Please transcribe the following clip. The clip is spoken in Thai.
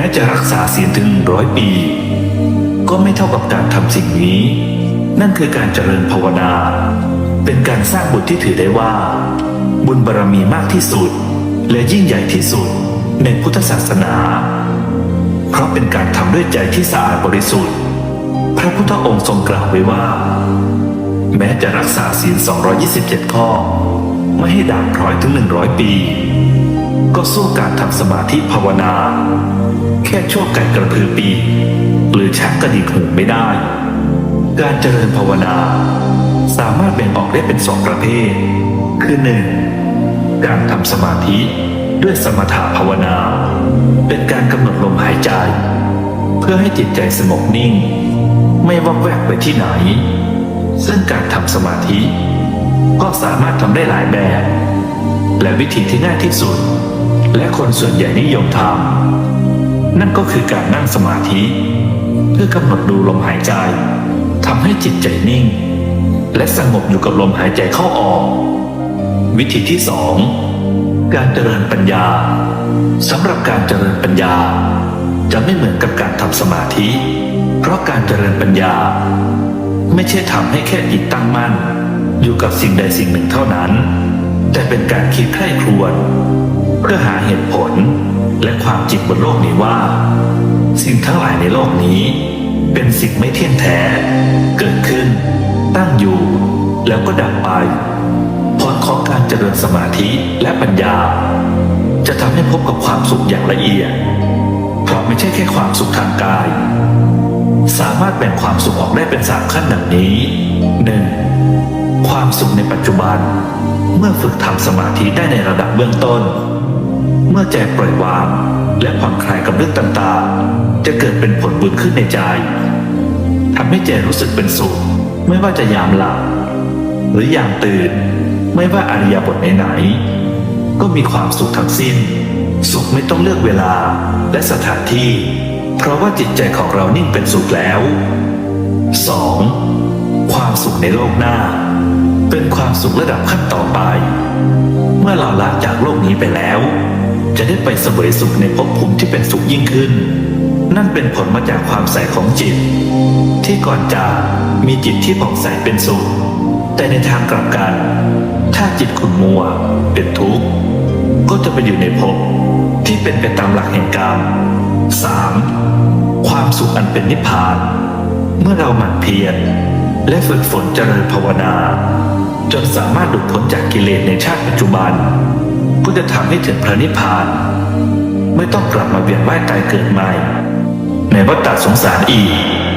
แม้จะรักษาศีลถึงร้อยปี ก็ไม่เท่ากับการทำสิ่งนี้ นั่นคือการเจริญภาวนา เป็นการสร้างบุญที่ถือได้ว่า บุญบารรมีมากที่สุด และยิ่งใหญ่ที่สุดในพุทธศาสนา เพราะเป็นการทำด้วยใจที่สะอาดบริสุทธิ์ พระพุทธองค์ทรงกล่าวไว้ว่า แม้จะรักษาศีล 227 ข้อ ไม่ให้ด่างพร้อยถึง 100 ปี ก็สู้การทำสมาธิภาวนา แค่ชั่วไก่กระพือปีหรือชักกระดิกหูไม่ได้ การเจริญภาวนา สามารถแบ่งออกได้เป็นสองประเภท คือหนึ่งการทำสมาธิด้วยสมถะภาวนา เป็นการกำหนดลมหายใจ เพื่อให้จิตใจสงบนิ่ง ไม่วักแวกไปที่ไหน ซึ่งการทำสมาธิ ก็สามารถทำได้หลายแบบ และวิธีที่ง่ายที่สุด และคนส่วนใหญ่นิยมทำนั่นก็คือการนั่งสมาธิ เพื่อกำหนดดูลมหายใจทำให้จิตใจนิ่ง และสงบอยู่กับลมหายใจเข้าออก วิธีที่สองการเจริญปัญญาสำหรับการเจริญปัญญา จะไม่เหมือนกับการทำสมาธิ เพราะการเจริญปัญญา ไม่ใช่ทำให้แค่จิตตั้งมั่น อยู่กับสิ่งใดสิ่งหนึ่งเท่านั้น แต่เป็นการคิดใคร่ครวญ เพื่อหาเหตุผลและความจริงบนโลกนี้ว่า สิ่งทั้งหลายในโลกนี้ เป็นสิ่งไม่เที่ยงแท้ เกิดขึ้น ตั้งอยู่ แล้วก็ดับไปผลของการเจริญสมาธิและปัญญา จะทำให้พบกับความสุขอย่างละเอียด เพราะไม่ใช่แค่ความสุขทางกาย สามารถแบ่งความสุขออกได้เป็นสามขั้นดังนี้ 1. ความสุขในปัจจุบัน เมื่อฝึกทำสมาธิได้ในระดับเบื้องต้น เมื่อใจปล่อยวาง และผ่อนคลายกับเรื่องต่างๆ จะเกิดเป็นผลบุญขึ้นในใจทำให้ใจรู้สึกเป็นสุขไม่ว่าจะยามหลับหรือยามตื่น ไม่ว่าอริยบทไหนๆก็มีความสุขทั้งสิ้น สุขไม่ต้องเลือกเวลาและสถานที่ เพราะว่าจิตใจของเรานิ่งเป็นสุขแล้ว 2. ความสุขในโลกหน้า เป็นความสุขระดับขั้นต่อไป เมื่อเราละจากโลกนี้ไปแล้ว จะได้ไปเสวยสุขในภพภูมิที่เป็นสุขยิ่งขึ้น นั่นเป็นผลมาจากความใสของจิต ที่ก่อนจากมีจิตที่ผ่องใสเป็นสุข แต่ในทางกลับกัน ถ้าจิตขุ่นมัว เป็นทุกข์ ก็จะไปอยู่ในภพที่เป็นไปตามหลักแห่งกรรม 3. ความสุขอันเป็นนิพพาน เมื่อเราหมั่นเพียรและฝึกฝนเจริญภาวนา จนสามารถหลุดพ้นจากกิเลสในชาติปัจจุบัน ก็จะทำให้ถึงพระนิพพาน ไม่ต้องกลับมาเวียนว่ายตายเกิดใหม่ ในวัฏฏะสงสารอีก